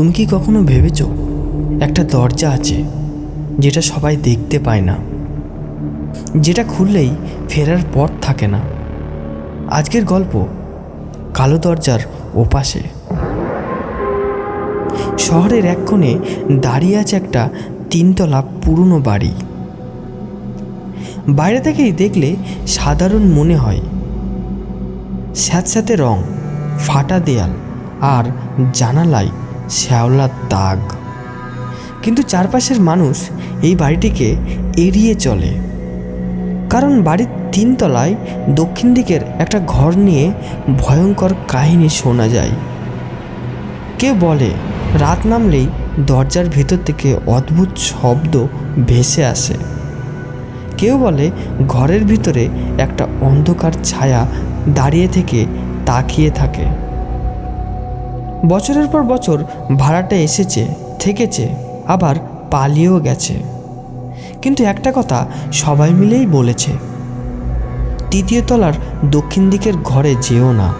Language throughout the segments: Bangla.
তুমি কি কখনো ভেবেছো, একটা দরজা আছে, যেটা সবাই দেখতে পায় না? যেটা খুললেই ফেরার পথ থাকে না। আজকের গল্প কালো দরজার ওপাশে। শহরের এক কোণে দাঁড়িয়ে আছে একটা তিনতলা পুরনো বাড়ি। বাইরে থেকেই দেখলে সাধারণ মনে হয়। স্যাঁতস্যাঁতে রং, ফাটা দেয়াল আর জানালায় শ্যাওলার দাগ। কিন্তু চারপাশের মানুষ এই বাড়িটিকে এড়িয়ে চলে। কারণ বাড়ির তিনতলায় দক্ষিণ দিকের একটা ঘর নিয়ে ভয়ঙ্কর কাহিনী শোনা যায়। কেউ বলে, রাত নামলেই দরজার ভেতর থেকে অদ্ভুত শব্দ ভেসে আসে। কেউ বলে, ঘরের ভিতরে একটা অন্ধকার ছায়া দাঁড়িয়ে থেকে তাকিয়ে থাকে। বছরের পর বছর ভাড়াটা এসেছে, থেকেছে, আবার পালিয়েও গেছে। কিন্তু একটা কথা সবাই মিলেই বলেছে, তৃতীয় তলার দক্ষিণ দিকের ঘরে যেও না।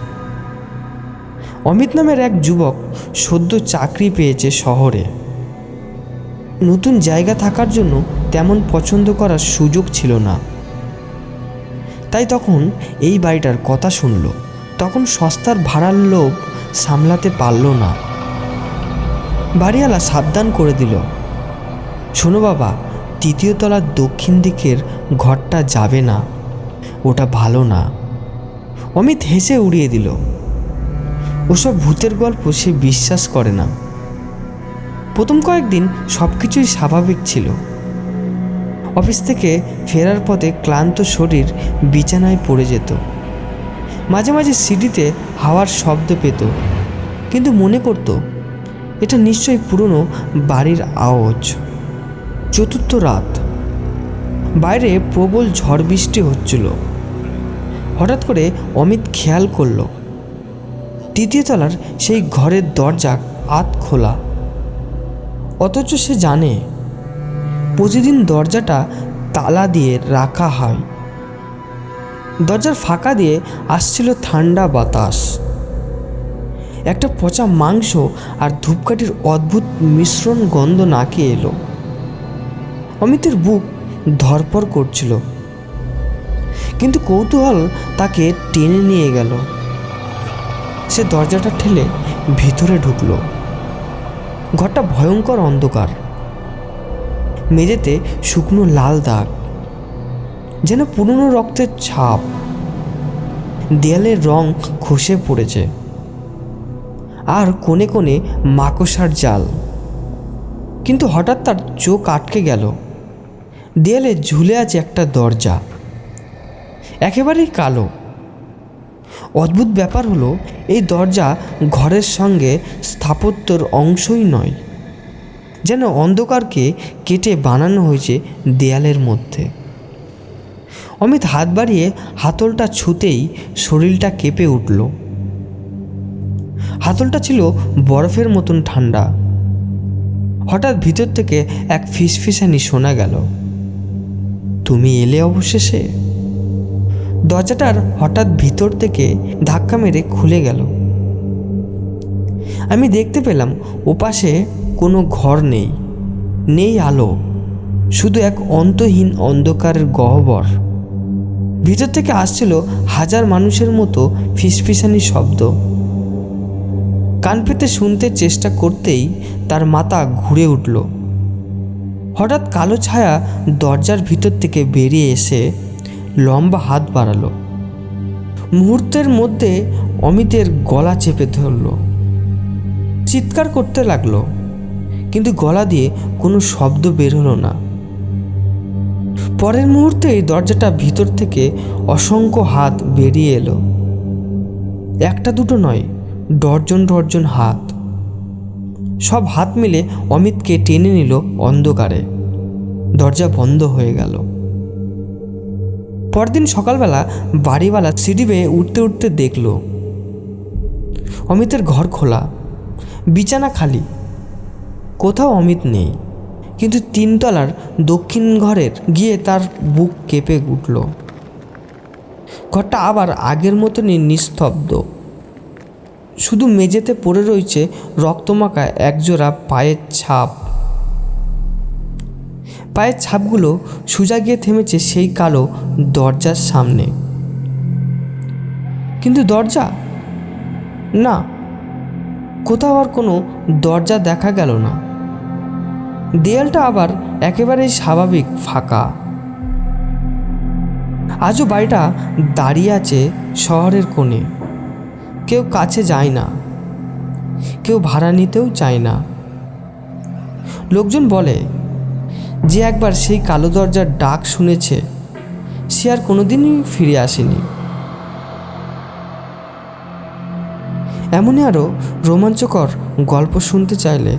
অমিত নামের এক যুবক সদ্য চাকরি পেয়েছে শহরে। নতুন জায়গা থাকার জন্য তেমন পছন্দ করার সুযোগ ছিল না। তাই তখন এই বাড়িটার কথা শুনল, তখন সস্তার ভাড়ার লোভ সামলাতে পারল না। বাড়িওয়ালা সাবধান করে দিল। শোনো বাবা, তৃতীয় তলার দক্ষিণ দিকের ঘরটা যাবে না। ওটা ভালো না। অমিত হেসে উড়িয়ে দিল। ওসব ভূতের গল্প সে বিশ্বাস করে না। প্রথম কয়েকদিন সব কিছুই স্বাভাবিক ছিল। অফিস থেকে ফেরার পথে ক্লান্ত শরীর বিছানায় পড়ে যেত। মাঝে মাঝে সিটিতে হাওয়ার শব্দ পেত। কিন্তু মনে করত, এটা নিশ্চয়ই পুরনো বাড়ির আওয়াজ। চতুর্থ রাত। বাইরে প্রবল ঝড় বৃষ্টি হচ্ছিল। হঠাৎ করে অমিত খেয়াল করল। তৃতীয় তলার সেই ঘরের দরজা আত খোলা। অথচ সে জানে, প্রতিদিন দরজাটা তালা দিয়ে রাখা হয়। দরজার ফাঁকা দিয়ে আসছিল ঠান্ডা বাতাস। একটা পচা মাংস আর ধূপকাঠির অদ্ভুত মিশ্রণ গন্ধ নাকে এলো। অমিতের বুক ধরপর করছিল। কিন্তু কৌতূহল তাকে টেনে নিয়ে গেল। সে দরজাটা ঠেলে ভিতরে ঢুকলো। ঘরটা ভয়ঙ্কর অন্ধকার। মেঝেতে শুকনো লাল দাগ। যেন পুরনো রক্তের ছাপ। দেয়ালের রং খসে পড়েছে। আর কোণে কোণে মাকসার জাল। কিন্তু হঠাৎ তার চোখ আটকে গেল। দেয়ালে ঝুলে আছে একটা দরজা। একেবারেই কালো। অদ্ভুত ব্যাপার হলো, এই দরজা ঘরের সঙ্গে স্থাপত্যর অংশই নয়। যেন অন্ধকারকে কেটে বানানো হয়েছে দেয়ালের মধ্যে। অমিত হাত বাড়িয়ে হাতলটা ছুতেই শরীরটা কেঁপে উঠল। হাতলটা ছিল বরফের মতন ঠান্ডা। হঠাৎ ভিতর থেকে এক ফিসফিসানি শোনা গেল। তুমি এলে অবশেষে? দরজাটার হঠাৎ ভিতর থেকে ধাক্কা মেরে খুলে গেল। আমি দেখতে পেলাম ওপাশে কোনো ঘর নেই নেই আলো, শুধু এক অন্তহীন অন্ধকারের গহ্বর। ভিতর থেকে আসছিল হাজার মানুষের মতো ফিসফিসানি শব্দ। কান পেতে শুনতে চেষ্টা করতেই তার মাথা ঘুরে উঠল। হঠাৎ কালো ছায়া দরজার ভিতর থেকে বেরিয়ে এসে লম্বা হাত বাড়ালো। মুহূর্তের মধ্যে অমিতের গলা চেপে ধরল। চিৎকার করতে লাগল, কিন্তু গলা দিয়ে কোনো শব্দ বের হলো না। পরের মুহূর্তেই দরজাটা ভিতর থেকে অসংখ্য হাত বেরিয়ে এলো। একটা দুটো নয়, ডর্জন ডর্জন হাত। সব হাত মিলে অমিতকে টেনে নিল অন্ধকারে। দরজা বন্ধ হয়ে গেল। পরদিন সকালবেলা বাড়িওয়ালা সিঁড়ি বেয়ে উঠতে উঠতে দেখল, অমিতের ঘর খোলা, বিছানা খালি। কোথাও অমিত নেই। কিন্তু তিনতলার দক্ষিণ ঘরের গিয়ে তার বুক কেঁপে উঠল। ঘরটা আবার আগের মতনই নিস্তব্ধ। শুধু মেঝেতে পড়ে রয়েছে রক্তমাখা একজোড়া পায়ের ছাপ। পায়ের ছাপগুলো সোজা গিয়ে থেমেছে সেই কালো দরজার সামনে। কিন্তু দরজা? না, কোথাও আর কোনো দরজা দেখা গেল না। দেয়ালটা আবার একেবারেই স্বাভাবিক ফাঁকা। আজও বাড়িটা দাঁড়িয়ে আছে শহরের কোণে। কেউ কাছে যায় না। কেউ ভাড়া নিতেও চায় না। লোকজন বলে, যে একবার সেই কালো দরজার ডাক শুনেছে, সে আর কোনোদিনই ফিরে আসেনি। এমনই আরও রোমাঞ্চকর গল্প শুনতে চাইলে